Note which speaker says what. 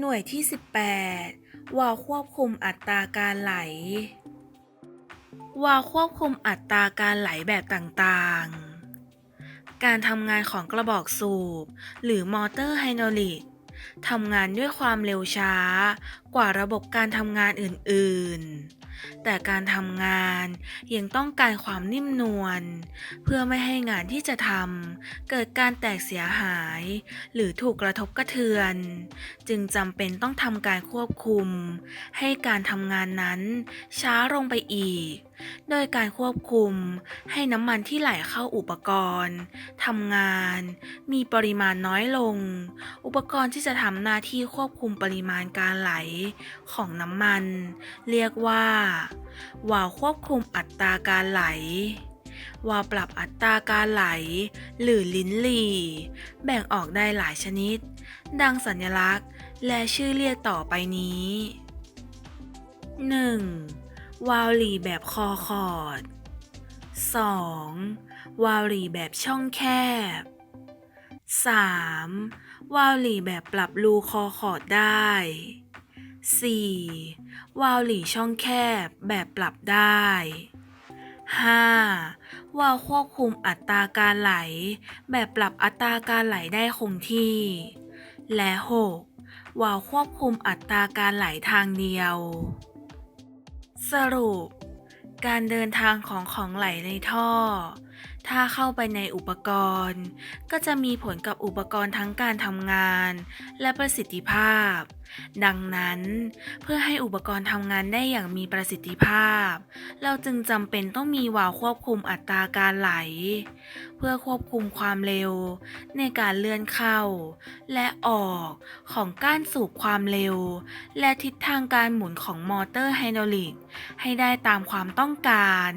Speaker 1: หน่วยที่ 18วาล์วควบคุมอัตราการไหล วาล์วควบคุมอัตราการไหลแบบต่างๆ การทำงานของกระบอกสูบ หรือมอเตอร์ไฮดรอลิก ทำงานด้วยความเร็วช้ากว่าระบบการทำงานอื่นๆ แต่การทำงานยังต้องการความนิ่มนวลเพื่อไม่ให้งานที่จะทำเกิดการแตกเสียหาย หรือถูกกระทบกระเทือน จึงจำเป็นต้องทำการควบคุม ให้การทำงานนั้นช้าลงไปอีกโดยการควบคุมให้น้ำมันที่ไหลเข้าอุปกรณ์ทำงาน มีปริมาณน้อยลง อุปกรณ์ที่จะทำหน้าที่ควบคุมปริมาณการไหลของน้ำมัน เรียกว่าวาล์วควบคุมอัตราการไหลวาล์วปรับอัตราการไหล หรือลิ้นหลีแบ่งออกได้หลายชนิด ดังสัญลักษณ์ และชื่อเรียกต่อไปนี้ 1. วาล์วหลีแบบคอขอด 2. วาล์วหลีแบบช่องแคบ 3. วาล์วหลีแบบปรับรูคอขอดได้ 4. วาล์วหลีช่องแคบแบบปรับได้ 5. วาล์วควบคุมอัตราการไหล แบบปรับอัตราการไหลได้คงที่ และ 6. วาล์วควบคุมอัตราการไหลทางเดียว สรุป การเดินทางของของไหลในท่อถ้าเข้าไปในอุปกรณ์ ก็จะมีผลกับอุปกรณ์ทั้งการทำงาน และประสิทธิภาพ ดังนั้น เพื่อให้อุปกรณ์ทำงานได้อย่างมีประสิทธิภาพ เราจึงจำเป็นต้องมีวาล์วควบคุมอัตราการไหล เพื่อควบคุมความเร็ว ในการเลื่อนเข้า และออกของก้านสูบความเร็ว และทิศทางการหมุนของมอเตอร์ไฮดรอลิกให้ได้ตามความต้องการ